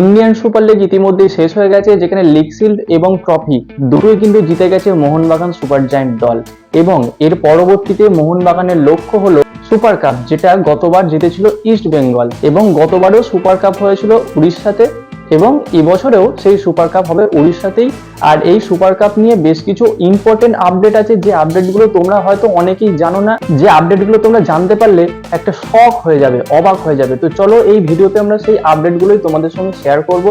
Indian super league ইতিমধ্যেই শেষ হয়ে গেছে, যেখানে লিগ শিল্ড এবং ট্রফি দুটোই কিন্তু জিতে গেছে মোহনবাগান সুপার জায়েন্ট দল। এবং এর পরবর্তীতে মোহনবাগানের লক্ষ্য হলো সুপার কাপ, যেটা গতবার জিতেছিল ইস্ট বেঙ্গল। এবং গতবারও সুপার কাপ হয়েছিল উড়িষ্যাতে এবং এবছরেও সেই সুপার কাপ হবে উড়িষ্যাতেই। আর এই সুপার কাপ নিয়ে বেশ কিছু ইম্পর্টেন্ট আপডেট আছে। যে আপডেটগুলো তোমরা হয়তো অনেকেই জানো না, যে আপডেটগুলো তোমরা জানতে পারলে একটা শখ হয়ে যাবে, অবাক হয়ে যাবে। তো চলো এই ভিডিওতে আমরা সেই আপডেটগুলোই তোমাদের সঙ্গে শেয়ার করব।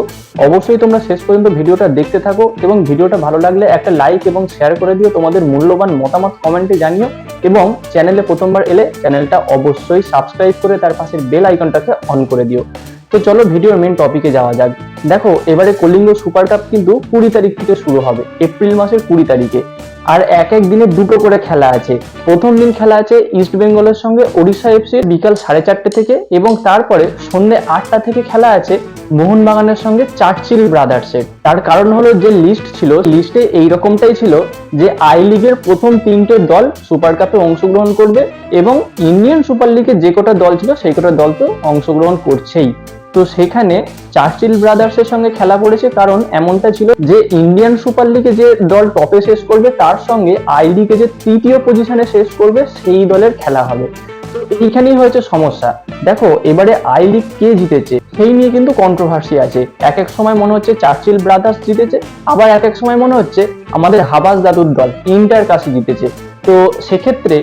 অবশ্যই তোমরা শেষ পর্যন্ত ভিডিওটা দেখতে থাকো এবং ভিডিওটা ভালো লাগলে একটা লাইক এবং শেয়ার করে দিও, তোমাদের মূল্যবান মতামত কমেন্টে জানিও। এবং চ্যানেলে প্রথমবার এলে চ্যানেলটা অবশ্যই সাবস্ক্রাইব করে তার পাশের বেল আইকনটাকে অন করে দিও। তো চলো ভিডিওর মেন টপিকে যাওয়া যাক। দেখো, এবারে কলিঙ্গ সুপার কাপ কিন্তু কুড়ি তারিখ থেকে শুরু হবে এপ্রিল মাসের কুড়ি তারিখে। আর এক এক দিনে দুটো করে খেলা আছে। প্রথম দিন খেলা আছে ইস্ট বেঙ্গলের সঙ্গে ওড়িশা এফসি বিকাল সাড়ে চারটে থেকে এবং তারপরে সন্ধ্যে আটটা থেকে খেলা আছে মোহনবাগানের সঙ্গে চার্চিল ব্রাদার্সের তার কারণ হলো যে লিস্ট ছিল লিস্টে এই রকমটাই ছিল যে আই লিগের প্রথম তিনটে দল সুপার কাপে অংশগ্রহণ করবে এবং ইন্ডিয়ান সুপার লিগে যে কটা দল ছিল, সেই কটা দল তো অংশগ্রহণ করছেই। তো সেখানে চার্চিল ব্রাদার্সের সঙ্গে খেলা পড়েছে, কারণ এমনটা ছিল যে ইন্ডিয়ান সুপার লিগে যে দল টপে শেষ করবে, তার সঙ্গে আই লিগে যে তৃতীয় পজিশনে শেষ করবে, সেই দলের খেলা হবে। এইখানেই হয়েছে সমস্যা। দেখো, এবারে আই লিগ কে জিতেছে? সেই নিয়ে কিন্তু কন্ট্রোভার্সি আছে। এক এক সময় মনে হচ্ছে চার্চিল ব্রাদার্স জিতেছে, আবার এক এক সময় মনে হচ্ছে আমাদের হাবাস দাদুর দল ইন্টার কাছে জিতেছে। তো সেক্ষেত্রে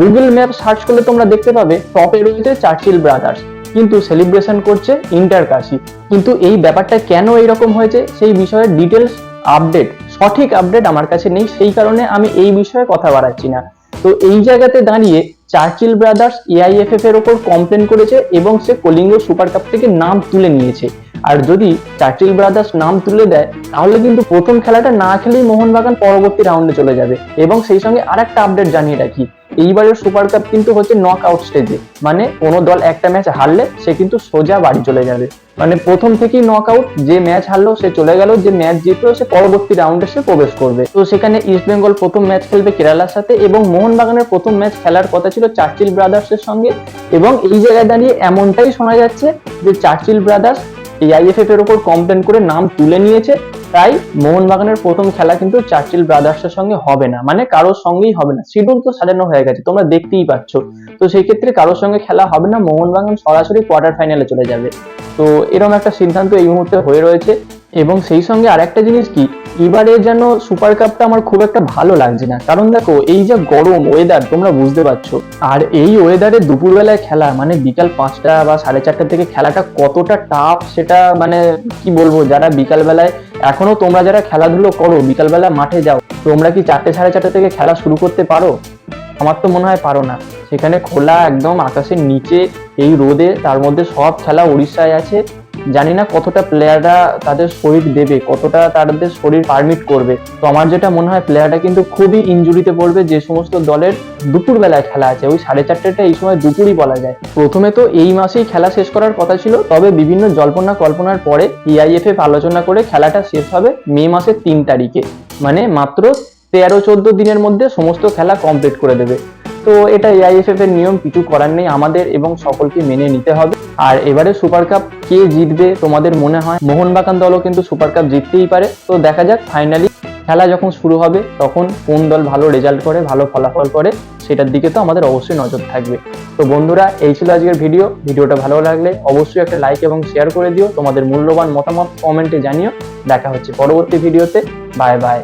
গুগল ম্যাপ সার্চ করলে তোমরা দেখতে পাবে, টপে রয়েছে চার্চিল ব্রাদার্স। কিন্তু সেলিব্রেশন করছে ইন্টার কাশি কিন্তু এই ব্যাপারটা কেন এইরকম হয়েছে সেই বিষয়ে ডিটেলস আপডেট সঠিক আপডেট আমার কাছে নেই, সেই কারণে আমি এই বিষয়ে কথা বাড়াচ্ছি না। তো এই জায়গাতে দাঁড়িয়ে চার্চিল ব্রাদার্স এআইএফএফ এর ওপর কমপ্লেন করেছে এবং সে কলিঙ্গ সুপার কাপ থেকে নাম তুলে নিয়েছে। আর যদি চার্চিল ব্রাদার্স নাম তুলে দেয়, তাহলে কিন্তু প্রথম খেলাটা না খেলেই মোহনবাগান পরবর্তী রাউন্ডে চলে যাবে। এবং সেই সঙ্গে আরেকটা আপডেট জানিয়ে রাখি। এইবারের সুপার কাপ কিন্তু হচ্ছে নক আউট স্টেজে মানে কোনো দল একটা ম্যাচ হারলে সে কিন্তু সোজা বাড়ি চলে যাবে। মানে প্রথম থেকেই নক আউট যে ম্যাচ হারলো সে চলে গেল, যে ম্যাচ জিতলো সে পরবর্তী রাউন্ডে সে প্রবেশ করবে। তো সেখানে ইস্ট বেঙ্গল প্রথম ম্যাচ খেলবে কেরালার সাথে এবং মোহনবাগানের প্রথম ম্যাচ খেলার কথা ছিল চার্চিল ব্রাদার্সের সঙ্গে। এবং এই জায়গায় দাঁড়িয়ে এমনটাই শোনা যাচ্ছে যে চার্চিল ব্রাদার্স এই এআইএফএফ এর উপর কমপ্লেন করে নাম তুলে নিয়েছে। তাই মোহনবাগানের প্রথম খেলা কিন্তু চার্চিল ব্রাদার্সের সঙ্গে হবে না। মানে কারোর সঙ্গেই হবে না। শিডিউল তো সাজানো হয়ে গেছে, তোমরা দেখতেই পাচ্ছ। তো সেই ক্ষেত্রে কারোর সঙ্গে খেলা হবে না, মোহনবাগান সরাসরি কোয়ার্টার ফাইনালে চলে যাবে। তো এরকম একটা সিদ্ধান্ত এই মুহূর্তে হয়ে রয়েছে। এবং সেই সঙ্গে আরেকটা জিনিস কি, এবারে যেন সুপার কাপটা আমার খুব একটা ভালো লাগছে না। কারণ দেখো, এই যে গরম ওয়েদার তোমরা বুঝতে পারছ। আর এই ওয়েদারে দুপুরবেলায় খেলা মানে বিকাল পাঁচটা বা সাড়ে চারটা থেকে খেলাটা কতটা টাফ সেটা মানে কি বলব, যারা বিকাল বেলায় এখনও তোমরা যারা খেলাধুলো করো, বিকালবেলা মাঠে যাও, তোমরা কি চারটে সাড়ে চারটে থেকে খেলা শুরু করতে পারো? আমার তো মনে হয় পারো না। সেখানে খোলা একদম আকাশের নিচে, এই রোদে, তার মধ্যে সব খেলা উড়িষ্যায় আছে। জানি না কতটা প্লেয়াররা তাদের শরীর দেবে, কতটা তাদের শরীর পারমিট করবে। তো আমার যেটা মনে হয় প্লেয়াররা কিন্তু খুবই ইনজুরিতে পড়বে, যে সমস্ত দলের দুপুর বেলায় খেলা আছে। ওই সাড়ে চারটেটা এই সময় দুপুরই বলা যায়। প্রথমে তো এই মাসেই খেলা শেষ করার কথা ছিল, তবে বিভিন্ন জল্পনা কল্পনার পরে ইআইএফএফ আলোচনা করে খেলাটা শেষ হবে মে মাসের তিন তারিখে। মানে মাত্র তেরো চোদ্দ দিনের মধ্যে সমস্ত খেলা কমপ্লিট করে দেবে। তো এটা এআইএফএফ এর নিয়ম, কিছু করার নেই আমাদের এবং সকলকে মেনে নিতে হবে। আর এবারে সুপার কাপ কে জিতবে তোমাদের মনে হয়? মোহনবাগান দলও কিন্তু সুপার কাপ জিততেই পারে। তো দেখা যাক ফাইনালি খেলা যখন শুরু হবে, তখন কোন দল ভালো রেজাল্ট করে, ভালো ফলাফল করে, সেটার দিকে তো আমাদের অবশ্যই নজর থাকবে। তো বন্ধুরা, এই ছিল আজকের ভিডিও ভিডিওটা ভালো লাগলে অবশ্যই একটা লাইক এবং শেয়ার করে দিও। তোমাদের মূল্যবান মতামত কমেন্টে জানিও। দেখা হচ্ছে পরবর্তী ভিডিওতে বাই বাই